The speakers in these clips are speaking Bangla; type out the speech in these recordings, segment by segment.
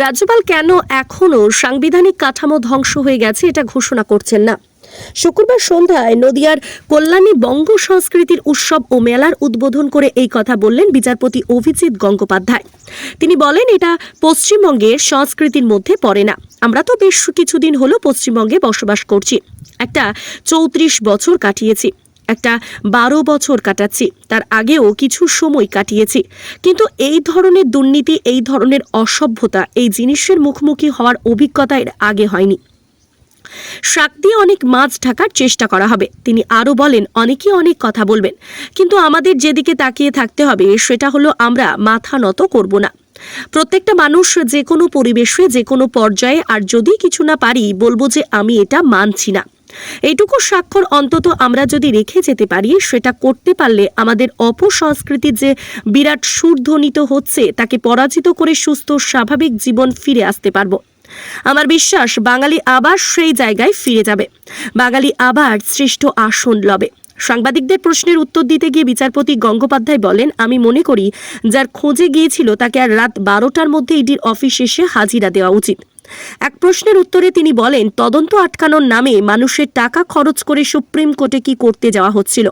রাজ্যপাল কেন এখনও সাংবিধানিক কাঠামো ধ্বংস হয়ে গেছে এটা ঘোষণা করছেন না? শুক্রবার সন্ধ্যায় নদিয়ার কল্যাণী বঙ্গ সংস্কৃতির উৎসব ও মেলার উদ্বোধন করে এই কথা বললেন বিচারপতি অভিজিৎ গঙ্গোপাধ্যায়। তিনি বলেন, এটা পশ্চিমবঙ্গের সংস্কৃতির মধ্যে পড়ে না। আমরা তো বেশ কিছুদিন হলো পশ্চিমবঙ্গে বসবাস করছি। একটা চৌত্রিশ বছর কাটিয়েছি। একটা বারো বছর কাটাচ্ছি। তার আগেও কিছু সময় কাটিয়েছি। কিন্তু এই ধরনের দুর্নীতি, এই ধরনের অসভ্যতা, এই জিনিসের মুখোমুখি হওয়ার অভিজ্ঞতা এর আগে হয়নি। শাক দিয়ে অনেক মাছ ঢাকার চেষ্টা করা হবে। তিনি আরও বলেন, অনেকে অনেক কথা বলবেন, কিন্তু আমাদের যেদিকে তাকিয়ে থাকতে হবে, সেটা হলো আমরা মাথা নত করব না। প্রত্যেকটা মানুষ যে কোনো পরিবেশে যে কোনো পর্যায়ে, আর যদি কিছু না পারি, বলব যে আমি এটা মানছি না। এইটুকু স্বাক্ষর অন্তত আমরা যদি রেখে যেতে পারি, সেটা করতে পারলে আমাদের অপসংস্কৃতির যে বিরাট সুরধ্বনিত হচ্ছে, তাকে পরাজিত করে সুস্থ, স্বাভাবিক জীবন ফিরে আসতে পারব। আমার বিশ্বাস, বাঙালি আবার সেই জায়গায় ফিরে যাবে। বাঙালি আবার শ্রেষ্ঠ আসন লবে। সাংবাদিকদের প্রশ্নের উত্তর দিতে গিয়ে বিচারপতি গঙ্গোপাধ্যায় বলেন, আমি মনে করি, যার খোঁজে গিয়েছিল, তাকে আর রাত বারোটার মধ্যে ইডির অফিস এসে হাজিরা দেওয়া উচিত। এক প্রশ্নের উত্তরে তিনি বলেন, তদন্ত আটকানোর নামে মানুষের টাকা খরচ করে সুপ্রিম কোর্টে কি করতে যাওয়া হচ্ছিল?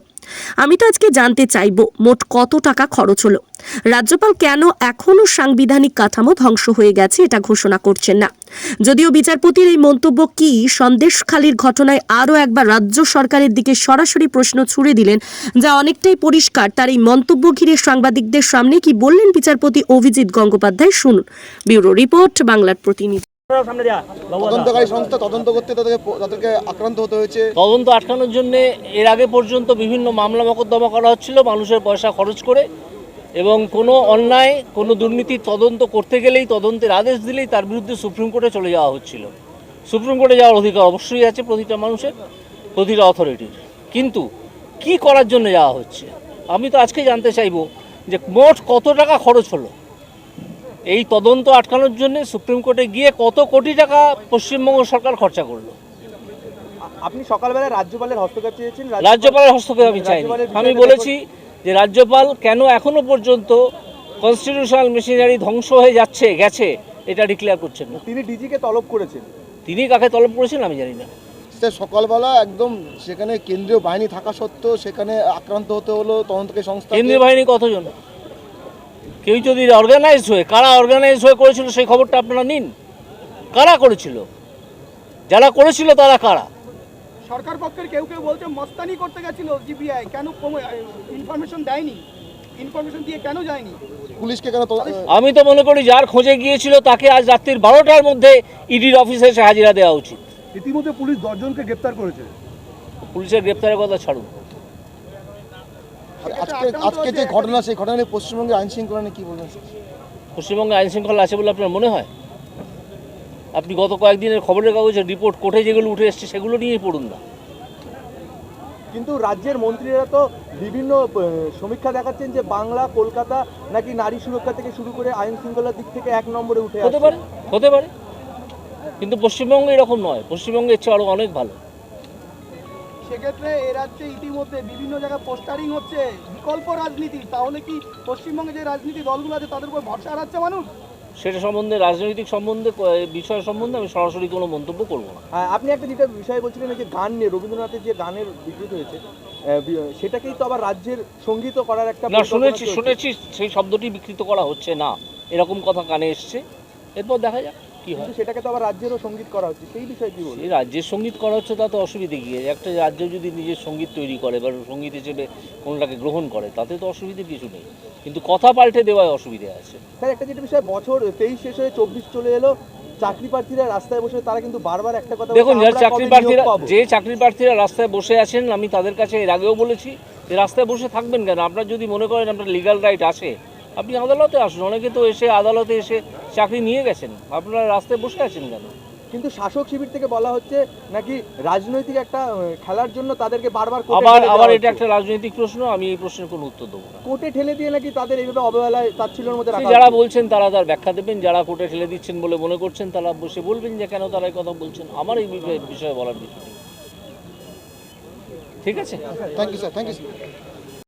আমি তো আজকে জানতে চাইব মোট কত টাকা খরচ হলো। রাজ্যপাল কেন এখনও সাংবিধানিক কাঠামো ধ্বংস হয়ে গেছে এটা ঘোষণা করছেন না। যদিও বিচারপতির এই মন্তব্য কি সন্দেশখালীর ঘটনায় আরও একবার রাজ্য সরকারের দিকে সরাসরি প্রশ্ন ছুড়ে দিলেন যা অনেকটাই পরিষ্কার। তার এই মন্তব্য ঘিরে সাংবাদিকদের সামনে কি বললেন বিচারপতি অভিজিৎ গঙ্গোপাধ্যায় শুনুন। ব্যুরো রিপোর্ট বাংলার প্রতিনিধি। তদন্তকারী সংস্থা তদন্ত করতে তাদেরকে তাদেরকে আক্রান্ত হতে হয়েছে। তদন্ত আটকানোর জন্য এর আগে পর্যন্ত বিভিন্ন মামলা মোকদ্দমা করা হচ্ছিল, মানুষের পয়সা খরচ করে এবং কোনো অন্যায়, কোনো দুর্নীতির তদন্ত করতে গেলেই, তদন্তের আদেশ দিলেই তার বিরুদ্ধে সুপ্রিম কোর্টে চলে যাওয়া হচ্ছিল। সুপ্রিম কোর্টে যাওয়ার অধিকার অবশ্যই আছে প্রতিটা মানুষের, প্রতিটা অথরিটির কিন্তু কি করার জন্য যাওয়া হচ্ছে? আমি তো আজকে জানতে চাইব যে মোট কত টাকা খরচ হলো? এই তদন্ত আটকানোর জন্য সুপ্রিম কোর্টে গিয়ে কত কোটি টাকা পশ্চিমবঙ্গ সরকার খরচা করল? আপনি সকালবেলায় রাজ্যপালের হস্তক্ষেপ চেয়েছেন? রাজ্যপালের হস্তক্ষেপ আমি চাইনি। রাজ্যপালের আমি বলেছি যে রাজ্যপাল কেন এখনও পর্যন্ত কনস্টিটিউশনাল মেশিনারি ধ্বংস হয়ে যাচ্ছে গেছে এটা ডিক্লেয়ার করছেন না। তিনি ডিজিকে তলব করেছেন। তিনি কাকে তলব করেছেন আমি জানি না। সে সকালবেলা একদম সেখানে কেন্দ্রীয় বাহিনী থাকা সত্ত্বেও সেখানে আক্রান্ত হতে হলো তদন্তকারী সংস্থা। কেন্দ্রীয় বাহিনী কতজন? কেউ যদি অর্গানাইজ হয়ে কারা অর্গানাইজ হয়ে করেছিল সেই খবরটা আপনারা নিন। কারা করেছিল? যারা করেছিল তারা কারা? সরকার পক্ষের কেউ কেউ বলছে মস্তানি করতে গেছিল জিবিআই। কেন ইনফরমেশন দেয়নি? ইনফরমেশন দিয়ে কেন যায়নি? পুলিশকে কেন আমি তো মনে করি যার খোঁজে গিয়েছিল তাকে আজ রাত্রির বারোটার মধ্যে ইডির অফিসে এসে হাজিরা দেওয়া উচিত। ইতিমধ্যে পুলিশ দশজনকে গ্রেপ্তার করেছে। পুলিশের গ্রেপ্তারের কথা ছাড়ুন। আজকে আজকে যে ঘটনা সেই ঘটনা নিয়ে পশ্চিমবঙ্গের আইন শৃঙ্খলা নিয়ে কি বলবেন? পশ্চিমবঙ্গে আইন শৃঙ্খলা আছে বলে আপনার মনে হয়? আপনি গত কয়েকদিনের খবরের কাগজের রিপোর্ট কোর্টে যেগুলো উঠে এসছে সেগুলো নিয়েই পড়ুন না। কিন্তু রাজ্যের মন্ত্রীরা তো বিভিন্ন সমীক্ষা দেখাচ্ছেন যে বাংলা কলকাতা নাকি নারী সুরক্ষা থেকে শুরু করে আইন শৃঙ্খলার দিক থেকে এক নম্বরে উঠে হতে পারে হতে পারে। কিন্তু পশ্চিমবঙ্গে এরকম নয় পশ্চিমবঙ্গে এর চেয়ে আরও অনেক ভালো। সেক্ষেত্রে এ রাজ্যে ইতিমধ্যে বিভিন্ন জায়গায় পোস্টারিং হচ্ছে বিকল্প রাজনীতি। তাহলে কি পশ্চিমবঙ্গে যে রাজনীতি দলগুলো আছে তাদের উপর ভরসা হারাচ্ছে মানুষ? সেটা সম্বন্ধে রাজনৈতিক সম্বন্ধে বিষয় সম্বন্ধে আমি সরাসরি কোনো মন্তব্য করব না। হ্যাঁ, আপনি একটা যেটা বিষয় বলছিলেন যে গান নিয়ে রবীন্দ্রনাথের যে গানের বিকৃত হয়েছে সেটাকেই তো আবার রাজ্যের সংগীত করার একটা না শুনেছি। শুনেছি সেই শব্দটি বিকৃত করা হচ্ছে না। এরকম কথা কানে এসছে। এরপর দেখা যাক। কি হয়? সেটাকে তো আবার রাজ্যেরও সংগীত করা হচ্ছে। সেই বিষয়ে কি বলবেন এই রাজ্যের সংগীত করা হচ্ছে তাতে অসুবিধে কি? একটা রাজ্য যদি নিজের সংগীত তৈরি করে বা সংগীত হিসেবে কোনটাকে গ্রহণ করে তাতে তো অসুবিধে কিছু নেই। কিন্তু কথা পাল্টে দেওয়ায় অসুবিধে আছে। স্যার একটা যেটা বিষয় বছর তেইশ শেষ হয়ে চব্বিশ চলে এলো চাকরি প্রার্থীরা রাস্তায় বসে তারা কিন্তু বারবার একটা কথা দেখুন চাকরি প্রার্থীরা যে চাকরি প্রার্থীরা রাস্তায় বসে আছেন আমি তাদের কাছে এর আগেও বলেছি যে রাস্তায় বসে থাকবেন কেন? আপনার যদি মনে করেন আপনার লিগাল রাইট আছে আপনি আদালতে আসুন অনেকে তো এসে আদালতে এসে চাকরি নিয়ে গেছেন। আপনারা রাস্তায় বসে আছেন কেন? কিন্তু শাসক শিবির থেকে বলা হচ্ছে নাকি রাজনৈতিক একটা খেলার জন্য তাদেরকে বারবার আবার আবার এটা একটা রাজনৈতিক প্রশ্ন আমি এই প্রশ্নের কোনো উত্তর দেবো না। কোর্টে ঠেলে দিয়ে নাকি তাদের এইভাবে অবহেলায় তাচ্ছিল্যের মধ্যে যারা বলছেন তারা তার ব্যাখ্যা দেবেন যারা কোর্টে ঠেলে দিচ্ছেন বলে মনে করছেন তারা বসে বলবেন যে কেন তারা এই কথা বলছেন। আমার এই বিষয়ে- বিষয়ে বলার কিছু নেই। ঠিক আছে? Thank you sir thank you